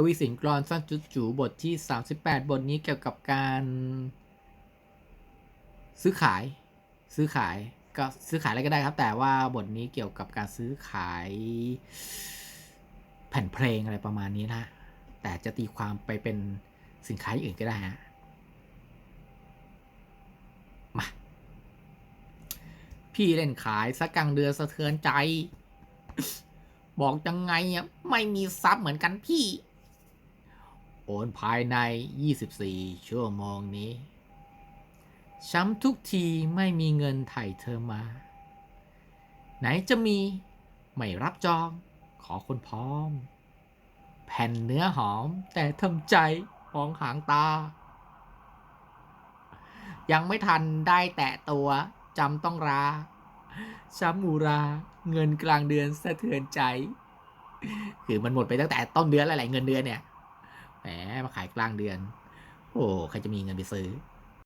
กวีสินกรอนสั้นจุดจูบทที่ 38 บทนี้เกี่ยวกับการซื้อขาย ซื้อขายก็ซื้อขายอะไรก็ได้ครับ แต่ว่าบทนี้เกี่ยวกับการซื้อขายแผ่นเพลงอะไรประมาณนี้นะ แต่จะตีความไปเป็นสินค้าอื่นก็ได้ฮะมา พี่เล่นขายสักกลางเดือนสะเทือนใจ บอกยังไงอะไม่มีซับเหมือนกันพี่ โอนภายใน 24 ชั่วโมงนี้ ช้ำทุกทีไม่มีเงินไถ่เธอมา ไหนจะมี ไม่รับจอง ขอคนพร้อม แผ่นเนื้อหอมแต่ทำใจมองหางตา ยังไม่ทันได้แตะตัวจำต้องราช้ำอุราเงินกลางเดือนสะเทือนใจ คือมันหมดไปตั้งแต่ต้นเดือนแล้วแหละเงินเดือนเนี่ย แหมมาขายกลางเดือน โอ้ใครจะมีเงินไปซื้อ